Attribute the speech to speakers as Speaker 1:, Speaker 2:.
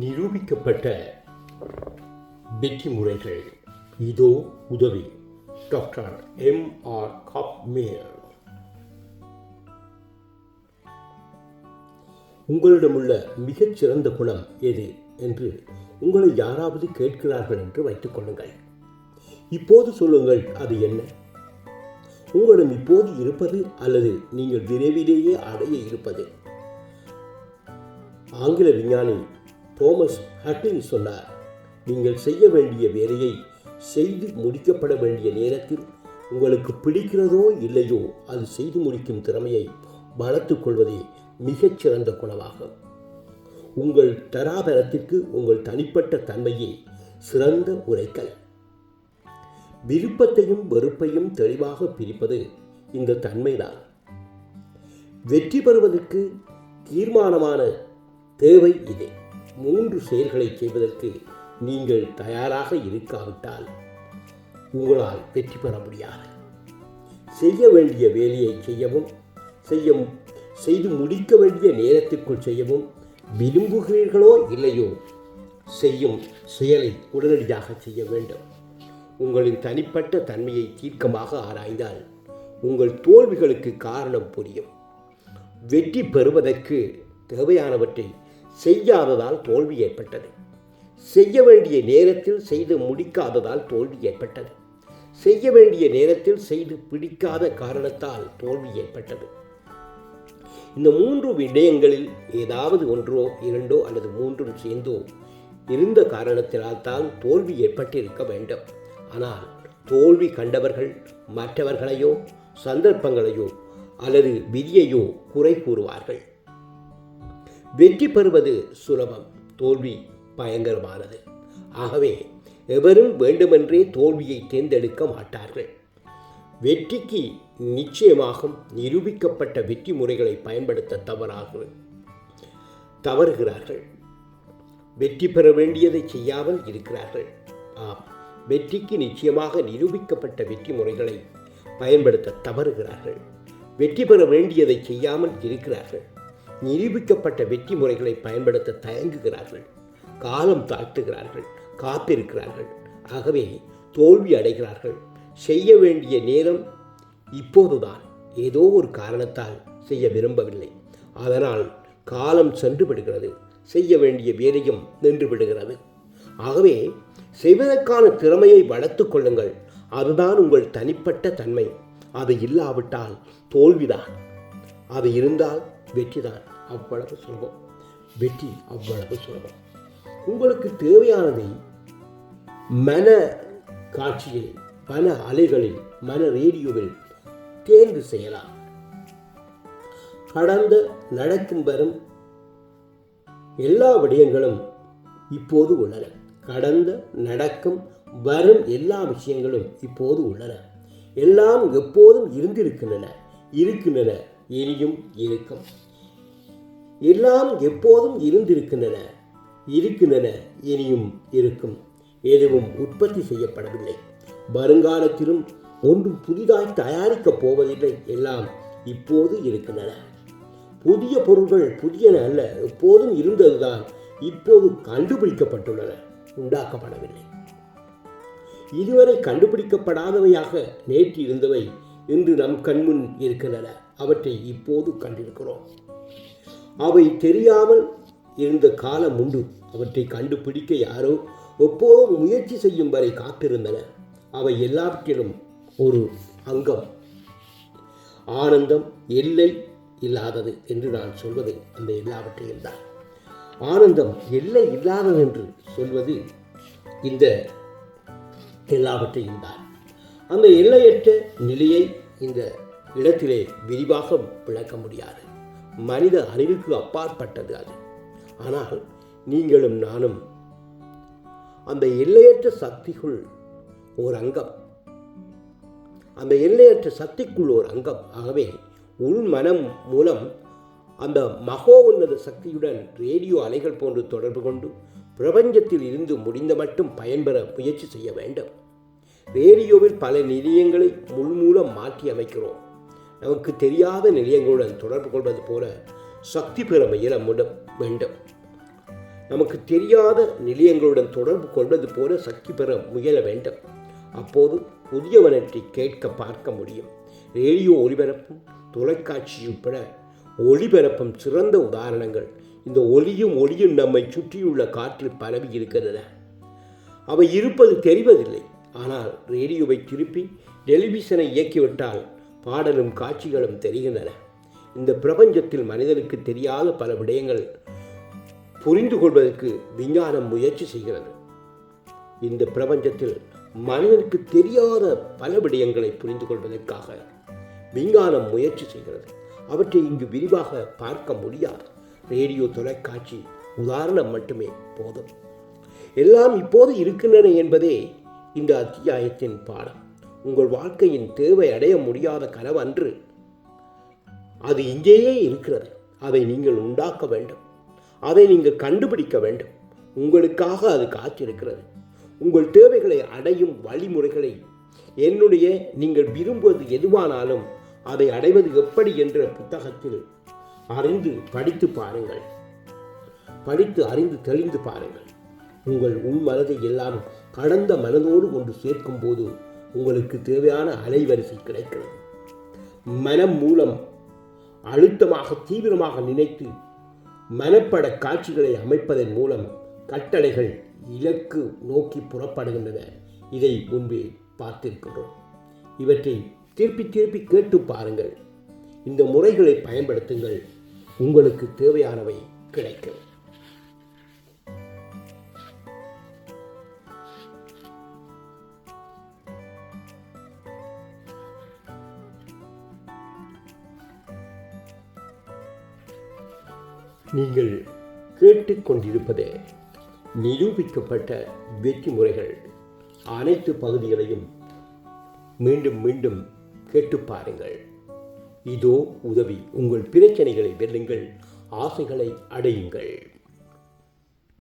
Speaker 1: நிரூபிக்கப்பட்ட வெற்றி முறைகள். இதோ உதவி டாக்டர் எம். ஆர். காப்மேயர். உங்களிடமுள்ள மிகச் சிறந்த குணம் எது என்று உங்களை யாராவது கேட்கிறார்கள் என்று வைத்துக் கொள்ளுங்கள். இப்போது சொல்லுங்கள் அது என்ன? உங்களிடம் இப்போது இருப்பது அல்லது நீங்கள் விரைவிலேயே அடைய இருப்பது? ஆங்கில விஞ்ஞானி தோமஸ் ஹட்லின் சொன்னார் நீங்கள் செய்ய வேண்டிய வேலையை செய்து முடிக்கப்பட வேண்டிய நேரத்தில் உங்களுக்கு பிடிக்கிறதோ இல்லையோ அது செய்து முடிக்கும் திறமையை வளர்த்து கொள்வதே மிகச்சிறந்த குணமாகும். உங்கள் தராபரத்திற்கு உங்கள் தனிப்பட்ட தன்மையே சிறந்த உரைக்கல். விருப்பத்தையும் வெறுப்பையும் தெளிவாக பிரிப்பது இந்த தன்மைதான். வெற்றி பெறுவதற்கு தீர்மானமான தேவை இது. மூன்று செயல்களை செய்வதற்கு நீங்கள் தயாராக இருக்காவிட்டால் உங்களால் வெற்றி பெற முடியாது. செய்ய வேண்டிய வேலையை செய்யவும் செய்ய செய்து முடிக்க வேண்டிய நேரத்திற்குள் செய்யவும் விரும்புகிறீர்களோ இல்லையோ செய்யும் செயலை உடனடியாக செய்ய வேண்டும். உங்களின் தனிப்பட்ட தன்மையை தீர்க்கமாக ஆராய்ந்தால் உங்கள் தோல்விகளுக்கு காரணம் புரியும். வெற்றி பெறுவதற்கு தேவையானவற்றை செய்யாததால் தோல்வி ஏற்பட்டது. செய்ய வேண்டிய நேரத்தில் செய்து முடிக்காததால் தோல்வி ஏற்பட்டது. செய்ய வேண்டிய நேரத்தில் செய்து பிடிக்காத காரணத்தால் தோல்வி ஏற்பட்டது. இந்த மூன்று விடயங்களில் ஏதாவது ஒன்றோ இரண்டோ அல்லது மூன்றும் சேர்ந்தோ இருந்த காரணத்தினால் தான் தோல்வி ஏற்பட்டிருக்க வேண்டும். ஆனால் தோல்வி கண்டவர்கள் மற்றவர்களையோ சந்தர்ப்பங்களையோ அல்லது விதியையோ குறை கூறுவார்கள். வெற்றி பெறுவது சுலபம். தோல்வி பயங்கரமானது. ஆகவே எவரும் வேண்டுமென்றே தோல்வியை தேர்ந்தெடுக்க மாட்டார்கள். வெற்றிக்கு நிச்சயமாக நிரூபிக்கப்பட்ட வெற்றி முறைகளை பயன்படுத்த தவறாக தவறுகிறார்கள். வெற்றி பெற வேண்டியதை செய்யாமல் இருக்கிறார்கள். ஆம் வெற்றிக்கு நிச்சயமாக நிரூபிக்கப்பட்ட வெற்றி முறைகளை பயன்படுத்த தவறுகிறார்கள். வெற்றி பெற வேண்டியதை செய்யாமல் இருக்கிறார்கள். நிரூபிக்கப்பட்ட வெற்றி முறைகளை பயன்படுத்த தயங்குகிறார்கள். காலம் தாழ்த்துகிறார்கள் காத்திருக்கிறார்கள். ஆகவே தோல்வி அடைகிறார்கள். செய்ய வேண்டிய நேரம் இப்போதுதான். ஏதோ ஒரு காரணத்தால் செய்ய விரும்பவில்லை. அதனால் காலம் சென்று விடுகிறது. செய்ய வேண்டிய வேலையும் நின்று விடுகிறது. ஆகவே செய்வதற்கான திறமையை வளர்த்து கொள்ளுங்கள். அதுதான் உங்கள் தனிப்பட்ட தன்மை. அது இல்லாவிட்டால் தோல்விதான். அது இருந்தால் வெற்றிதான் அவ்வளவு சுலபம். வெற்றி அவ்வளவு சுலபம். உங்களுக்கு தேவையானதை மன காட்சியில் மன அலைகளில் மன ரேடியோவில் தேர்ந்து செய்யலாம். கடந்த நடக்கும் வரும் எல்லா விடயங்களும் இப்போது உள்ளன. கடந்த நடக்கும் வரும் எல்லா விஷயங்களும் இப்போது உள்ளன. எல்லாம் எப்போதும் இருந்திருக்கின்றன இருக்கின்றன. இனியும் இருக்கும் எல்லாம் எப்போதும் இருந்திருக்கின்றன இருக்கின்றன இனியும் இருக்கும். எதுவும் உற்பத்தி செய்யப்படவில்லை. வருங்காலத்திலும் ஒன்றும் புதிதாய் தயாரிக்கப் போவதில்லை. எல்லாம் இப்போது இருக்கின்றன. புதிய பொருள்கள் புதியன அல்ல எப்போதும் இருந்ததுதான் இப்போது கண்டுபிடிக்கப்பட்டுள்ளன உண்டாக்கப்படவில்லை. இதுவரை கண்டுபிடிக்கப்படாதவையாக நேற்று இருந்தவை இன்று நம் கண்முன் இருக்கின்றன. அவற்றை இப்போது கண்டிருக்கிறோம். அவை தெரியாமல் இருந்த காலம் உண்டு. அவற்றை கண்டுபிடிக்க யாரோ எப்போதும் முயற்சி செய்யும் வரை காத்திருந்தன. அவை எல்லாவற்றிலும் ஒரு அங்கம். ஆனந்தம் எல்லை இல்லாதது என்று நான் சொல்வது அந்த எல்லாவற்றையும் தான். ஆனந்தம் எல்லை இல்லாதது என்று சொல்வது இந்த எல்லாவற்றையும் தான். அந்த எல்லையற்ற நிலையை இந்த இடத்திலே விரிவாக விளக்க முடியாது. மனித அறிவுக்கு அப்பாற்பட்டது அது. ஆனால் நீங்களும் நானும் அந்த எல்லையற்ற சக்திக்குள் ஒரு அங்கம். அந்த எல்லையற்ற சக்திக்குள் ஒரு அங்கம். ஆகவே உள் மனம் மூலம் அந்த மகோ உன்னத சக்தியுடன் ரேடியோ அலைகள் போன்று தொடர்பு கொண்டு பிரபஞ்சத்தில் இருந்து முடிந்த மட்டும் பயன்பெற முயற்சி செய்ய வேண்டும். ரேடியோவில் பல நிலையங்களை முள்மூலம் மாற்றி அமைக்கிறோம். நமக்கு தெரியாத நிலையங்களுடன் தொடர்பு கொள்வது போல சக்தி பெற முயல வேண்டும். நமக்கு தெரியாத நிலையங்களுடன் தொடர்பு கொள்வது போல சக்தி பெற முயல வேண்டும். அப்போது புதியவனற்றை கேட்க பார்க்க முடியும். ரேடியோ ஒலிபரப்பும் தொலைக்காட்சி உட்பட ஒளிபரப்பும் சிறந்த உதாரணங்கள். இந்த ஒலியும் ஒளியும் நம்மை சுற்றியுள்ள காற்றில் பரவி இருக்கிறது அவை இருப்பது தெரிவதில்லை. ஆனால் ரேடியோவை திருப்பி டெலிவிஷனை இயக்கிவிட்டால் பாடலும் காட்சிகளும் தெரிகின்றன. இந்த பிரபஞ்சத்தில் மனிதனுக்கு தெரியாத பல விடயங்கள் புரிந்து கொள்வதற்கு விஞ்ஞானம் முயற்சி செய்கிறது. இந்த பிரபஞ்சத்தில் மனிதனுக்கு தெரியாத பல விடயங்களை புரிந்து கொள்வதற்காக விஞ்ஞானம் முயற்சி செய்கிறது. அவற்றை இங்கு விரிவாக பார்க்க முடியாது. ரேடியோ தொலைக்காட்சி உதாரணம் மட்டுமே போதும். எல்லாம் இப்போது இருக்கின்றன என்பதே இந்த அத்தியாயத்தின் பாடம். உங்கள் வாழ்க்கையின் தேவை அடைய முடியாத கனவு அன்று அது இங்கேயே இருக்கிறது. அதை நீங்கள் உண்டாக்க வேண்டும். அதை நீங்கள் கண்டுபிடிக்க வேண்டும். உங்களுக்காக அது காத்திருக்கிறது. உங்கள் தேவைகளை அடையும் வழிமுறைகளை என்னுடைய நீங்கள் விரும்புவது எதுவானாலும் அதை அடைவது எப்படி என்ற புத்தகத்தில் அறிந்து படித்து பாருங்கள். படித்து அறிந்து தெளிந்து பாருங்கள். உங்கள் உள் மனதை எல்லாம் கடந்த மனதோடு கொண்டு சேர்க்கும் போது உங்களுக்கு தேவையான அலைவரிசை கிடைக்கிறது. மனம் மூலம் அழுத்தமாக தீவிரமாக நினைத்து மனப்பட காட்சிகளை அமைப்பதன் மூலம் கட்டளைகள் இலக்கு நோக்கி புறப்படுகின்றன. இதை முன்பே பார்த்திருக்கிறோம். இவற்றை திருப்பி திருப்பி கேட்டு பாருங்கள். இந்த முறைகளை பயன்படுத்துங்கள். உங்களுக்கு தேவையானவை கிடைக்கும். நீங்கள் கேட்டுக்கொண்டிருப்பது நிரூபிக்கப்பட்ட வெற்றி முறைகள் அனைத்து பகுதிகளையும் மீண்டும் மீண்டும் கேட்டு பாருங்கள். இதோ உதவி. உங்கள் பிரச்சனைகளை வெல்லுங்கள். ஆசைகளை அடையுங்கள்.